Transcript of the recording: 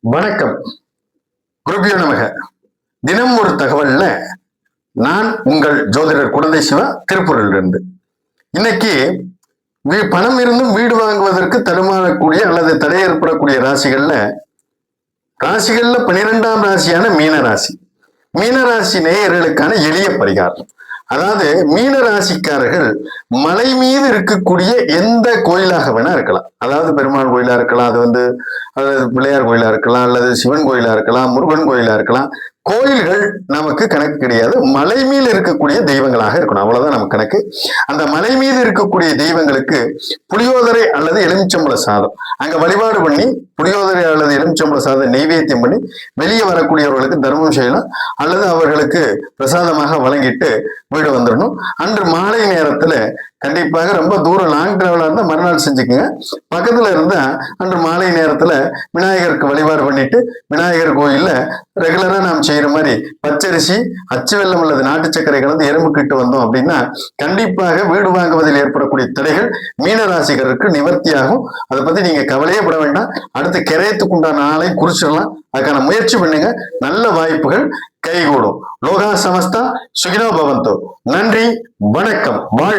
வணக்கம். குருபியோ நமக. தினம் ஒரு தகவல்ல நான் உங்கள் ஜோதிடர் குழந்தை சிவா திருப்பூரில் இருந்து இன்னைக்கு வீ- பணம் இருந்தும் வீடு வாங்குவதற்கு தடுமாறக்கூடிய அல்லது தடை ஏற்படக்கூடிய ராசிகள்ல ராசிகள்ல பனிரெண்டாம் ராசியான மீன ராசி. மீனராசி நேயர்களுக்கான எளிய பரிகாரம். அதாவது மீனராசிக்காரர்கள் மலை மீது இருக்கக்கூடிய எந்த கோயிலாக வேணா இருக்கலாம். அதாவது பெருமாள் கோயிலா இருக்கலாம் அது வந்து அதாவது பிள்ளையார் கோயிலா இருக்கலாம் அல்லது சிவன் கோயிலா இருக்கலாம் முருகன் கோயிலா இருக்கலாம். கோயில்கள் நமக்கு கணக்கு கிடையாது. மலை மீது இருக்கக்கூடிய தெய்வங்களாக இருக்கணும். அவ்வளவுதான் நமக்கு கணக்கு. அந்த மலை மீது இருக்கக்கூடிய தெய்வங்களுக்கு புளியோதரை அல்லது எலுமிச்சம்பள சாதம். அங்க வழிபாடு பண்ணி புளியோதரை அல்லது எலுமிச்சம்பழ சாதம் நெய்வேத்தியம் பண்ணி வெளியே வரக்கூடியவர்களுக்கு தர்மம் செய்யலாம். அல்லது அவர்களுக்கு பிரசாதமாக வழங்கிட்டு வீடு வந்துடணும். அன்று மாலை நேரத்துல கண்டிப்பாக ரொம்ப தூரம் லாங் டிராவலாக இருந்தால் மறுநாள் செஞ்சுக்கோங்க. பக்கத்துல இருந்தா அன்று மாலை நேரத்துல விநாயகருக்கு வழிபாடு பண்ணிட்டு விநாயகர் கோயில்ல ரெகுலராக நாம் செய்கிற மாதிரி பச்சரிசி அச்சு வெள்ளம் அல்லது நாட்டு சர்க்கரை கலந்து எறும்பு கிட்டு வந்தோம் அப்படின்னா கண்டிப்பாக வீடு வாங்குவதில் ஏற்படக்கூடிய தடைகள் மீனராசிகருக்கு நிவர்த்தியாகும். அதை பத்தி நீங்க கவலையே பட வேண்டாம். அடுத்து கிரயத்துக்குண்டான நாளை குறிச்சிடலாம். அதுக்கான முயற்சி பண்ணுங்க. நல்ல வாய்ப்புகள் கைகூடும். லோகா சமஸ்தா சுகினோ பவந்தோ. நன்றி வணக்கம். வாழ்